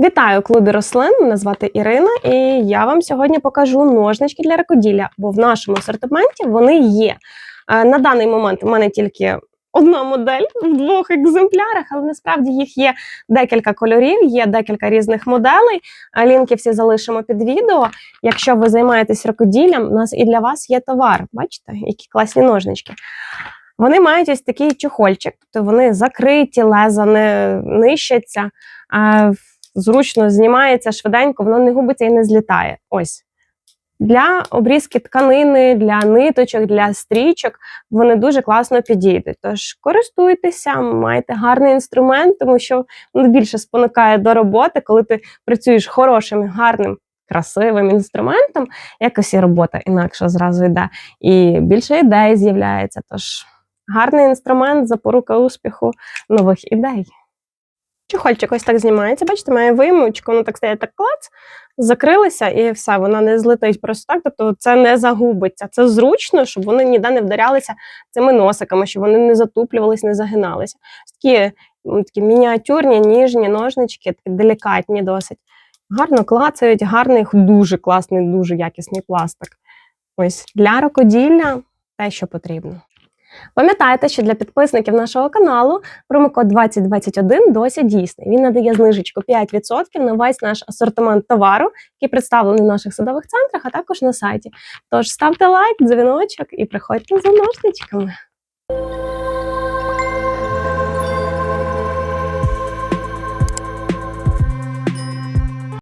Вітаю клубі рослин. Мене звати Ірина, і я вам сьогодні покажу ножнички для рукоділля, бо в нашому асортименті вони є. Е, На даний момент у мене тільки одна модель в двох екземплярах, але насправді їх є декілька кольорів, є декілька різних моделей. Лінки всі залишимо під відео. Якщо ви займаєтесь рукоділлям, у нас і для вас є товар. Бачите, які класні ножнички. Вони мають ось такий чохольчик, тобто вони закриті, леза не нищаться. зручно знімається швиденько, воно не губиться і не злітає. Ось. Для обрізки тканини, для ниточок, для стрічок вони дуже класно підійдуть. Тож користуйтеся, майте гарний інструмент, тому що він більше спонукає до роботи, коли ти працюєш хорошим, гарним, красивим інструментом, якось і робота інакше зразу йде. І більше ідей з'являється. Тож гарний інструмент, запорука успіху нових ідей. Чохольчик ось так знімається, бачите, має вимочку, воно так стає так клац, закрилися і все, вона не злетить просто так, тобто це не загубиться. Це зручно, щоб вони ніде не вдарялися цими носиками, щоб вони не затуплювались, не загиналися. Такі, такі мініатюрні, ніжні ножнички, такі делікатні досить. Гарно клацають, гарний, дуже класний, дуже якісний пластик. Ось для рукоділля те, що потрібно. Пам'ятайте, що для підписників нашого каналу промокод 2021 досі дійсний. Він надає знижечку 5% на весь наш асортимент товару, який представлений в наших садових центрах, а також на сайті. Тож ставте лайк, дзвіночок і приходьте за ножничками.